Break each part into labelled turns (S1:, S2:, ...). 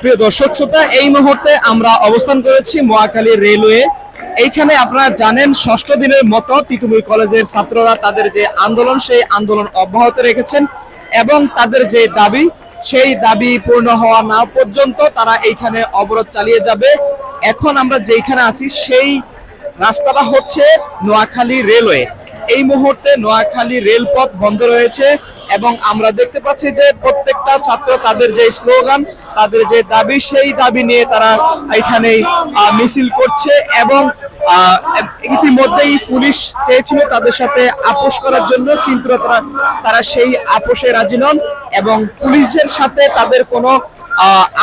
S1: প্রিয় দর্শক শ্রোতা, এই মুহূর্তে আমরা অবস্থান করেছি মহাখালী রেলওয়ে। এইখানে আপনারা জানেন, ষষ্ঠ দিনের মতো তিতুমির কলেজের ছাত্ররা তাদের যে আন্দোলন, সেই আন্দোলন অব্যাহত রেখেছেন এবং তাদের যে দাবি, সেই দাবি পূর্ণ হওয়া না পর্যন্ত তারা এইখানে অবরোধ চালিয়ে যাবে। এখন আমরা যেইখানে আছি, সেই রাস্তাটা হচ্ছে নোয়াখালী রেলওয়ে। এই মুহূর্তে নোয়াখালী রেলপথ বন্ধ রয়েছে এবং আমরা দেখতে পাচ্ছি যে প্রত্যেকটা ছাত্র তাদের যে স্লোগান তাদের যে দাবি সেই দাবি নিয়ে তারা এখানে আহ, মিছিল করছে এবং ইতিমধ্যেই পুলিশ চেয়েছিল তাদের সাথে আপোষ করার জন্য কিন্তু তারা তারা সেই আপোষে রাজি নন এবং পুলিশের সাথে তাদের কোনো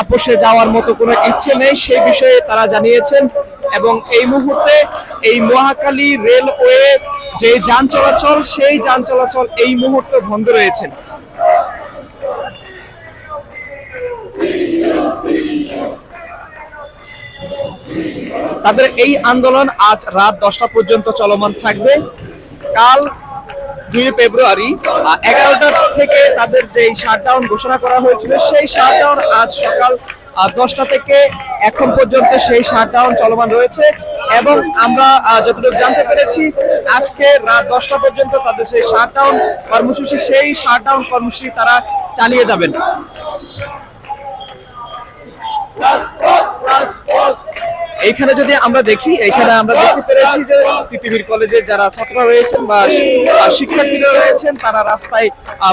S1: আপোষে যাওয়ার মতো কোনো ইচ্ছে নেই সেই বিষয়ে তারা জানিয়েছেন এবং এই মুহূর্তে এই মহাকালী রেলওয়ে যে যান চলাচল সেই যান চলাচল এই মুহূর্তে বন্ধ রয়েছে। তাদের এই আন্দোলন আজ রাত দশটা পর্যন্ত চলমান থাকবে। কাল দুই ফেব্রুয়ারি এগারোটা থেকে তাদের যে শাটডাউন ঘোষণা করা হয়েছিল, সেই শাটডাউন আজ সকাল দশটা থেকে এখন পর্যন্ত সেই শাটডাউন চলমান রয়েছে এবং আমরা যতটুকু জানতে পেরেছি, আজকে রাত দশটা পর্যন্ত তাদের সেই শাটডাউন কর্মসূচি, সেই শাটডাউন কর্মসূচি তারা চালিয়ে যাবেন। এইখানে যদি আমরা দেখি, এখানে আমরা দেখতে পেরেছি যে পৃথিবীর কলেজে যারা ছাত্ররা রয়েছেন বা শিক্ষার্থীরা রয়েছেন, তারা রাস্তায়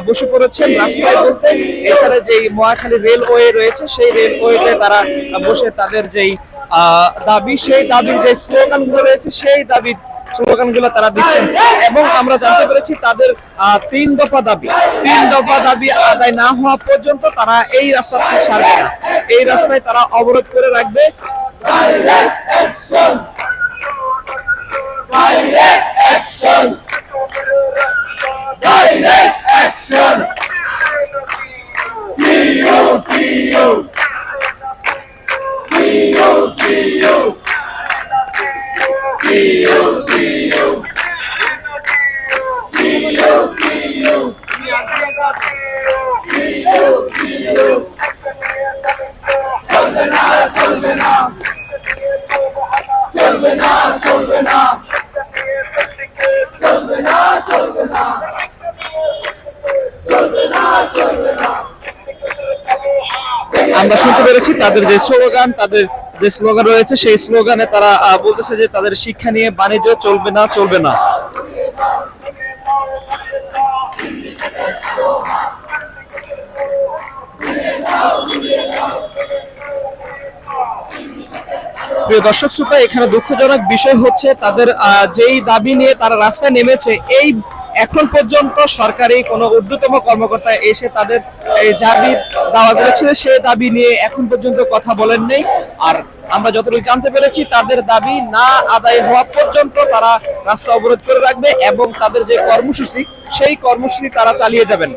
S1: বসে পড়েছেন। রাস্তায় বলতে এখানে যেই মহাখালী রেলওয়ে রয়েছে, সেই রেলওয়েতে তারা বসে তাদের যেই দাবি, সেই দাবির যে স্লোগানগুলো রয়েছে, সেই দাবি স্লোগানগুলো তারা দিচ্ছেন। এবং আমরা জানতে পেরেছি তাদের তিন দফা দাবি। তিন দফা দাবি আদায় না হওয়া পর্যন্ত তারা এই রাস্তা ছাড়বে না। এই রাস্তায় তারা অবরোধ করে রাখবে। আমরা শুনতে পেরেছি তাদের যে স্লোগান, তাদের যে স্লোগান রয়েছে, সেই স্লোগানে তারা বলতেছে যে তাদের শিক্ষা নিয়ে বাণিজ্য চলবে না চলবে না। প্রিয় দর্শক শ্রোতা, এখানে দুঃখজনক বিষয় হচ্ছে তাদের যেই দাবি নিয়ে তারা রাস্তায় নেমেছে, এই এখন পর্যন্ত সরকারি কোনো ঊর্ধ্বতম কর্মকর্তা এসে তাদের, এই দাবি দাওয়া করেছিল, সেই দাবি নিয়ে এখন পর্যন্ত কথা বলেন নেই। আর আমরা যতটুকু জানতে পেরেছি, তাদের দাবি না আদায় হওয়া পর্যন্ত তারা রাস্তা অবরোধ করে রাখবে এবং তাদের যে কর্মসূচি, সেই কর্মসূচি তারা চালিয়ে যাবেন।